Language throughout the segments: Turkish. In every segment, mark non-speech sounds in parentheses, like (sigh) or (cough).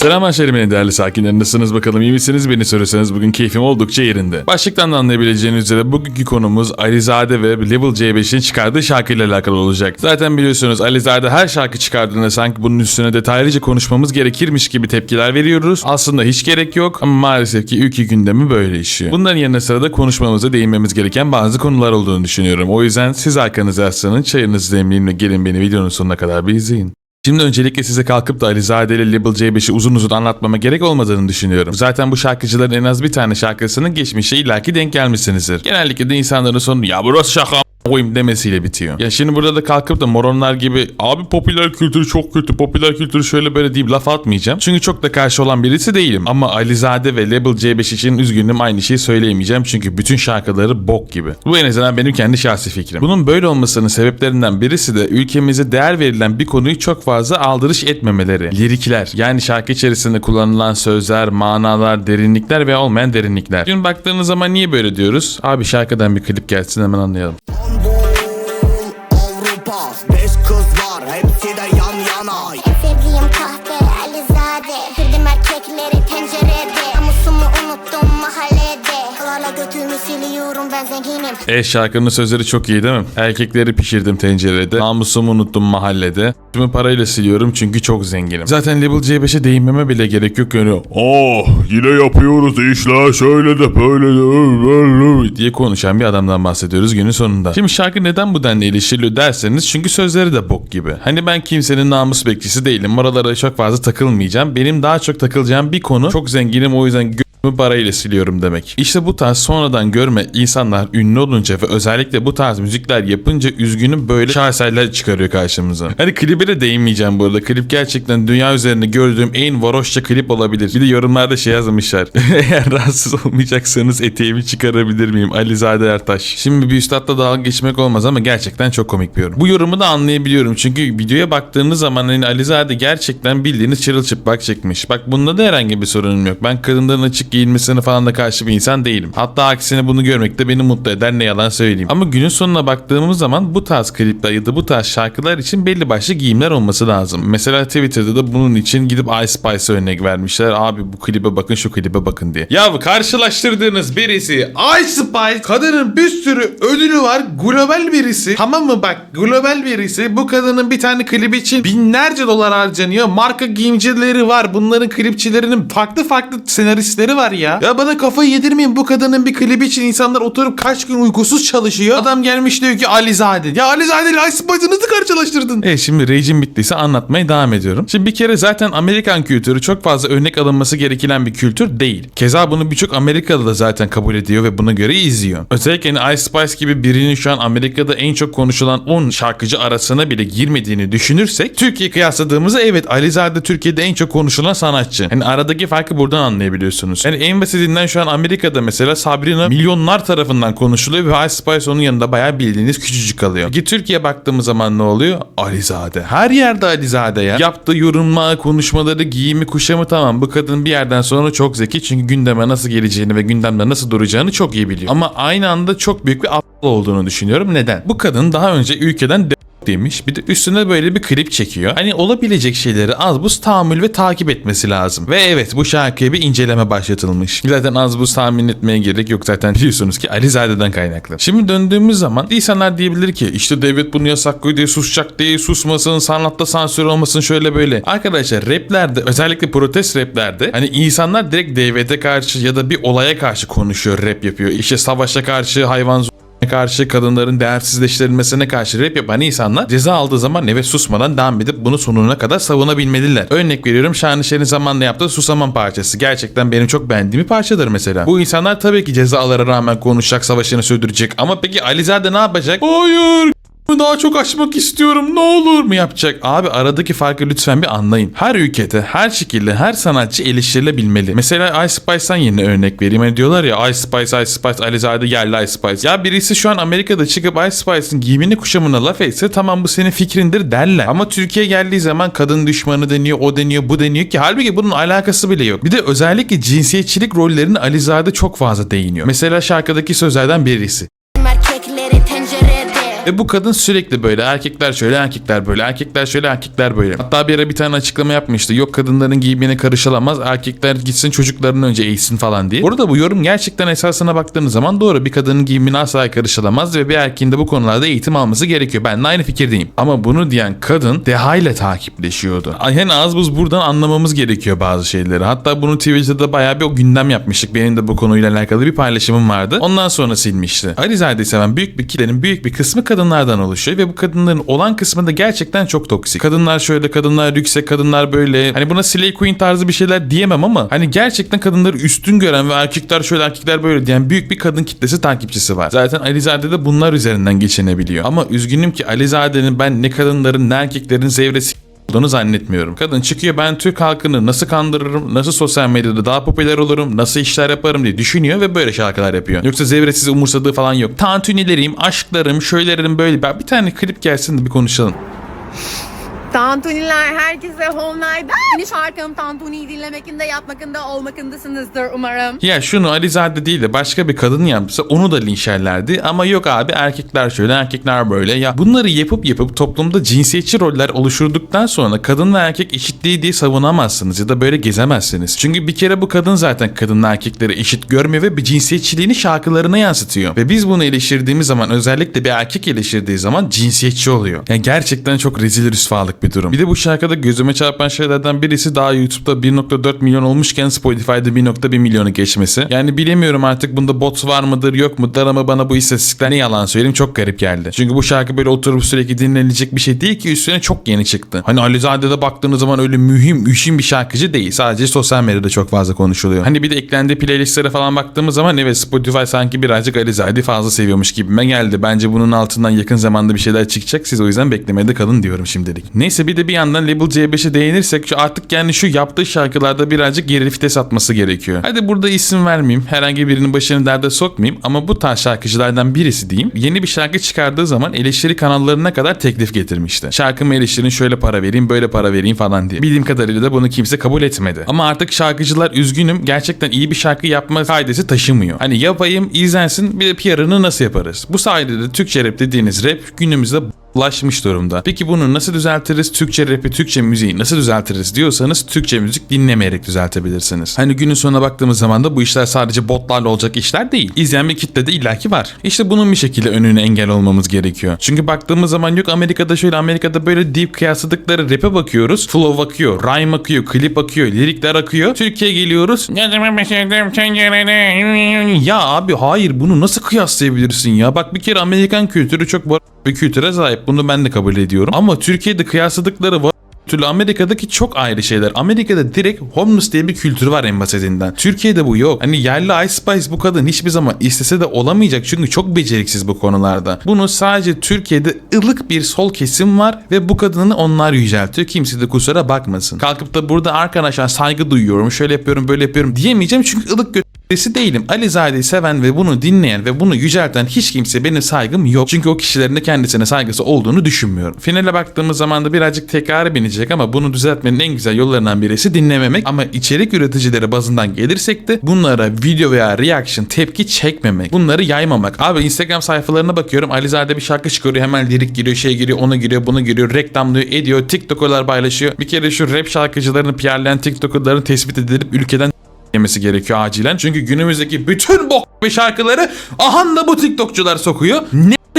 Selam Şerime'nin değerli sakinleri nasılsınız bakalım iyi misiniz? Beni soruyorsanız bugün keyfim oldukça yerinde. Başlıktan da anlayabileceğiniz üzere bugünkü konumuz Alizade ve Level C5'in çıkardığı şarkıyla alakalı olacak. Zaten biliyorsunuz Alizade her şarkı çıkardığında sanki bunun üstüne detaylıca konuşmamız gerekirmiş gibi tepkiler veriyoruz. Aslında hiç gerek yok ama maalesef ki ülke gündemi böyle işiyor. Bunların yanı sıra da konuşmamıza değinmemiz gereken bazı konular olduğunu düşünüyorum. O yüzden siz arkanıza yaslanın, çayınızı demleyin ve gelin beni videonun sonuna kadar bir izleyin. Şimdi öncelikle size kalkıp da Alizade ile Label C5'i uzun uzun anlatmama gerek olmadığını düşünüyorum. Zaten bu şarkıcıların en az bir tane şarkısının geçmişe illaki denk gelmişsinizdir. Genellikle de insanların sonu ya burası şaka koyayım demesiyle bitiyor. Ya şimdi burada da kalkıp da moronlar gibi abi popüler kültür çok kötü, popüler kültür şöyle böyle deyip laf atmayacağım. Çünkü çok da karşı olan birisi değilim. Ama Alizade ve Label C5 için üzgünüm aynı şeyi söyleyemeyeceğim. Çünkü bütün şarkıları bok gibi. Bu en azından benim kendi şahsi fikrim. Bunun böyle olmasının sebeplerinden birisi de ülkemize değer verilen bir konuyu çok fazla aldırış etmemeleri. Lirikler yani şarkı içerisinde kullanılan sözler, manalar, derinlikler ve olmayan derinlikler. Şimdi baktığınız zaman niye böyle diyoruz? Abi şarkıdan bir klip gelsin hemen anlayalım. Avrupa Beş kız var hepsi de yan yana En sevdiğim kahve Alizade. Kırdım erkekleri tencerede unuttum mahallede Kalarla götümü siliyorum ben zenginim E şarkının sözleri çok iyi değil mi? Erkekleri pişirdim tencerede. Namusumu unuttum mahallede. Tümü parayla siliyorum çünkü çok zenginim. Zaten Level C5'e değinmeme bile gerek yok yani. Oh yine yapıyoruz işler şöyle de böyle de diye konuşan bir adamdan bahsediyoruz günün sonunda. Şimdi şarkı neden bu denli eleştiriliyor derseniz çünkü sözleri de bok gibi. Hani ben kimsenin namus bekçisi değilim. Oralara çok fazla takılmayacağım. Benim daha çok takılacağım bir konu çok zenginim o yüzden gö- bu parayla siliyorum demek. İşte bu tarz sonradan görme insanlar ünlü olunca ve özellikle bu tarz müzikler yapınca üzgünüm böyle şaheserler çıkarıyor karşımıza. Hani klibe de değinmeyeceğim bu arada. Klip gerçekten dünya üzerinde gördüğüm en varoşça klip olabilir. Bir de yorumlarda şey yazmışlar. (laughs) Eğer rahatsız olmayacaksanız eteğimi çıkarabilir miyim? Alizade Ertaş. Şimdi bir üstadla dalga geçmek olmaz ama gerçekten çok komik bir yorum. Bu yorumu da anlayabiliyorum. Çünkü videoya baktığınız zaman hani Alizade gerçekten bildiğiniz çırılçıplak çıkmış. Bak bunda da herhangi bir sorunum yok. Ben kadınların açık giyinmesine falan da karşı bir insan değilim. Hatta aksine bunu görmek de beni mutlu eder ne yalan söyleyeyim. Ama günün sonuna baktığımız zaman bu tarz klipler ya da bu tarz şarkılar için belli başlı giyimler olması lazım. Mesela Twitter'da da bunun için gidip Ice Spice örnek vermişler. Abi bu klibe bakın şu klibe bakın diye. Ya karşılaştırdığınız birisi Ice Spice kadının bir sürü ödülü var. Global birisi. Tamam mı bak global birisi. Bu kadının bir tane klibi için binlerce dolar harcanıyor. Marka giyimcileri var. Bunların klipçilerinin farklı farklı senaristleri var ya. Ya bana kafayı yedirmeyin bu kadının bir klibi için insanlar oturup kaç gün uykusuz çalışıyor. Adam gelmiş diyor ki Alizade. Ya Alizade ile Ice Spice'ı nasıl karşılaştırdın? E şimdi rejim bittiyse anlatmaya devam ediyorum. Şimdi bir kere zaten Amerikan kültürü çok fazla örnek alınması gereken bir kültür değil. Keza bunu birçok Amerikalı da zaten kabul ediyor ve buna göre izliyor. Özellikle hani Ice Spice gibi birinin şu an Amerika'da en çok konuşulan 10 şarkıcı arasına bile girmediğini düşünürsek Türkiye kıyasladığımızda evet Alizade Türkiye'de en çok konuşulan sanatçı. Hani aradaki farkı buradan anlayabiliyorsunuz. Yani en basitinden şu an Amerika'da mesela Sabrina milyonlar tarafından konuşuluyor ve Ice Spice onun yanında bayağı bildiğiniz küçücük kalıyor. Peki Türkiye baktığımız zaman ne oluyor? Alizade. Her yerde Alizade ya. Yaptığı yorumlar, konuşmaları, giyimi, kuşamı tamam. Bu kadın bir yerden sonra çok zeki çünkü gündeme nasıl geleceğini ve gündemde nasıl duracağını çok iyi biliyor. Ama aynı anda çok büyük bir aptal olduğunu düşünüyorum. Neden? Bu kadın daha önce ülkeden de- demiş. Bir de üstüne böyle bir klip çekiyor. Hani olabilecek şeyleri az buz tahammül ve takip etmesi lazım. Ve evet bu şarkıya bir inceleme başlatılmış. Zaten az buz tahmin etmeye gerek yok zaten biliyorsunuz ki Alizade'den kaynaklı. Şimdi döndüğümüz zaman insanlar diyebilir ki işte devlet bunu yasak koydu diye susacak diye susmasın sanatta sansür olmasın şöyle böyle. Arkadaşlar raplerde özellikle protest raplerde hani insanlar direkt devlete karşı ya da bir olaya karşı konuşuyor rap yapıyor. İşte savaşa karşı hayvan karşı kadınların değersizleştirilmesine karşı rap yapan insanlar ceza aldığı zaman evet susmadan devam edip bunu sonuna kadar savunabilmeliler. Örnek veriyorum Şanışer'in zamanla yaptığı Susamam parçası. Gerçekten benim çok beğendiğim bir parçadır mesela. Bu insanlar tabii ki cezalara rağmen konuşacak, savaşını sürdürecek. Ama peki Alizade ne yapacak? Hayır daha çok açmak istiyorum ne olur mu yapacak? Abi aradaki farkı lütfen bir anlayın. Her ülkede, her şekilde, her sanatçı eleştirilebilmeli. Mesela Ice Spice'dan yeni örnek vereyim. Hani diyorlar ya Ice Spice, Ice Spice, Alizade yerli Ice Spice. Ya birisi şu an Amerika'da çıkıp Ice Spice'ın giyimini kuşamına laf etse tamam bu senin fikrindir derler. Ama Türkiye geldiği zaman kadın düşmanı deniyor, o deniyor, bu deniyor ki halbuki bunun alakası bile yok. Bir de özellikle cinsiyetçilik rollerine Alizade çok fazla değiniyor. Mesela şarkıdaki sözlerden birisi. Ve bu kadın sürekli böyle erkekler şöyle erkekler böyle erkekler şöyle erkekler böyle. Hatta bir ara bir tane açıklama yapmıştı. Yok kadınların giyimine karışılamaz erkekler gitsin çocuklarını önce eğitsin falan diye. Burada bu yorum gerçekten esasına baktığınız zaman doğru bir kadının giyimine asla karışılamaz ve bir erkeğin de bu konularda eğitim alması gerekiyor. Ben de aynı fikirdeyim. Ama bunu diyen kadın Deha ile takipleşiyordu. Yani az buz buradan anlamamız gerekiyor bazı şeyleri. Hatta bunu Twitter'da bayağı bir o gündem yapmıştık. Benim de bu konuyla alakalı bir paylaşımım vardı. Ondan sonra silmişti. Alizade'yi seven büyük bir kitlenin büyük bir kısmı kadınlardan oluşuyor ve bu kadınların olan kısmı da gerçekten çok toksik. Kadınlar şöyle, kadınlar yüksek, kadınlar böyle. Hani buna Slay Queen tarzı bir şeyler diyemem ama hani gerçekten kadınları üstün gören ve erkekler şöyle erkekler böyle diyen büyük bir kadın kitlesi takipçisi var. Zaten Alizade de bunlar üzerinden geçinebiliyor. Ama üzgünüm ki Alizade'nin ben ne kadınların ne erkeklerin zevresi olduğunu zannetmiyorum. Kadın çıkıyor ben Türk halkını nasıl kandırırım, nasıl sosyal medyada daha popüler olurum, nasıl işler yaparım diye düşünüyor ve böyle şarkılar yapıyor. Yoksa zevresiz umursadığı falan yok. Tantunilerim, aşklarım, şöylerim böyle. Ben bir tane klip gelsin de bir konuşalım. Tantuniler herkese homlaydı. Yeni şarkım Tantuni'yi dinlemekinde yapmakında olmakındasınızdır umarım. Ya şunu Alizade değil de başka bir kadın yapsa onu da linçerlerdi. Ama yok abi erkekler şöyle erkekler böyle. Ya bunları yapıp yapıp toplumda cinsiyetçi roller oluşturduktan sonra kadın ve erkek eşitliği diye savunamazsınız ya da böyle gezemezsiniz. Çünkü bir kere bu kadın zaten kadınla erkekleri eşit görmüyor ve bir cinsiyetçiliğini şarkılarına yansıtıyor. Ve biz bunu eleştirdiğimiz zaman özellikle bir erkek eleştirdiği zaman cinsiyetçi oluyor. Yani gerçekten çok rezil rüsvalık bir durum. Bir de bu şarkıda gözüme çarpan şeylerden birisi daha YouTube'da 1.4 milyon olmuşken Spotify'da 1.1 milyonu geçmesi. Yani bilemiyorum artık bunda bot var mıdır yok mudur ama bana bu istatistikler ne yalan söyleyeyim çok garip geldi. Çünkü bu şarkı böyle oturup sürekli dinlenilecek bir şey değil ki üstüne çok yeni çıktı. Hani Alizade'de baktığınız zaman öyle mühim, üşün bir şarkıcı değil. Sadece sosyal medyada çok fazla konuşuluyor. Hani bir de eklendiği playlistlere falan baktığımız zaman evet Spotify sanki birazcık Alizade'yi fazla seviyormuş gibime geldi. Bence bunun altından yakın zamanda bir şeyler çıkacak. Siz o yüzden beklemede kalın diyorum şimdilik. Neyse bir de bir yandan Label C5'e değinirsek şu artık yani şu yaptığı şarkılarda birazcık geri vites atması gerekiyor. Hadi burada isim vermeyeyim. Herhangi birinin başını derde sokmayayım ama bu tarz şarkıcılardan birisi diyeyim. Yeni bir şarkı çıkardığı zaman eleştiri kanallarına kadar teklif getirmişti. Şarkımı eleştirin şöyle para vereyim böyle para vereyim falan diye. Bildiğim kadarıyla da bunu kimse kabul etmedi. Ama artık şarkıcılar üzgünüm gerçekten iyi bir şarkı yapma faydası taşımıyor. Hani yapayım izlensin bir de PR'ını nasıl yaparız? Bu sayede de Türkçe rap dediğiniz rap günümüzde ulaşmış durumda. Peki bunu nasıl düzeltiriz? Türkçe rapi, Türkçe müziği nasıl düzeltiriz diyorsanız Türkçe müzik dinlemeyerek düzeltebilirsiniz. Hani günün sonuna baktığımız zaman da bu işler sadece botlarla olacak işler değil. İzleyen bir kitle de illaki var. İşte bunun bir şekilde önüne engel olmamız gerekiyor. Çünkü baktığımız zaman yok Amerika'da şöyle Amerika'da böyle deep kıyasladıkları rap'e bakıyoruz. Flow akıyor, rhyme akıyor, klip akıyor, lirikler akıyor. Türkiye'ye geliyoruz. Ya abi hayır bunu nasıl kıyaslayabilirsin ya? Bak bir kere Amerikan kültürü çok bir kültüre sahip. Bunu ben de kabul ediyorum. Ama Türkiye'de kıyasladıkları var türlü Amerika'daki çok ayrı şeyler. Amerika'da direkt homeless diye bir kültür var en basitinden. Türkiye'de bu yok. Hani yerli Ice Spice bu kadın hiçbir zaman istese de olamayacak çünkü çok beceriksiz bu konularda. Bunu sadece Türkiye'de ılık bir sol kesim var ve bu kadını onlar yüceltiyor. Kimse de kusura bakmasın. Kalkıp da burada arkadaşlar saygı duyuyorum, şöyle yapıyorum, böyle yapıyorum diyemeyeceğim çünkü ılık gö- birisi değilim. Alizade'yi seven ve bunu dinleyen ve bunu yücelten hiç kimse benim saygım yok. Çünkü o kişilerin de kendisine saygısı olduğunu düşünmüyorum. Finale baktığımız zaman da birazcık tekrara binecek ama bunu düzeltmenin en güzel yollarından birisi dinlememek. Ama içerik üreticileri bazından gelirsek de bunlara video veya reaction tepki çekmemek. Bunları yaymamak. Abi Instagram sayfalarına bakıyorum. Alizade bir şarkı çıkarıyor. Hemen lirik giriyor, şey giriyor, ona giriyor, bunu giriyor. Reklamlıyor, ediyor. TikTok'lar paylaşıyor. Bir kere şu rap şarkıcılarını PR'leyen TikTok'ların tespit edilip ülkeden yemesi gerekiyor acilen. Çünkü günümüzdeki bütün bok ve şarkıları ahanda bu TikTokçular sokuyor.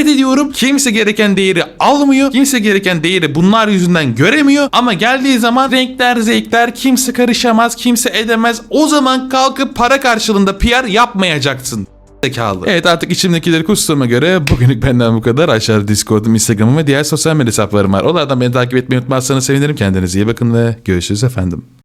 Nefret ediyorum. Kimse gereken değeri almıyor. Kimse gereken değeri bunlar yüzünden göremiyor. Ama geldiği zaman renkler, zevkler kimse karışamaz, kimse edemez. O zaman kalkıp para karşılığında PR yapmayacaksın. Zekalı. Evet artık içimdekileri kustuğuma göre bugünlük benden bu kadar. Aşağıda Discord'um, Instagram'ım ve diğer sosyal medya hesaplarım var. Onlardan beni takip etmeyi unutmazsanız sevinirim. Kendinize iyi bakın ve görüşürüz efendim.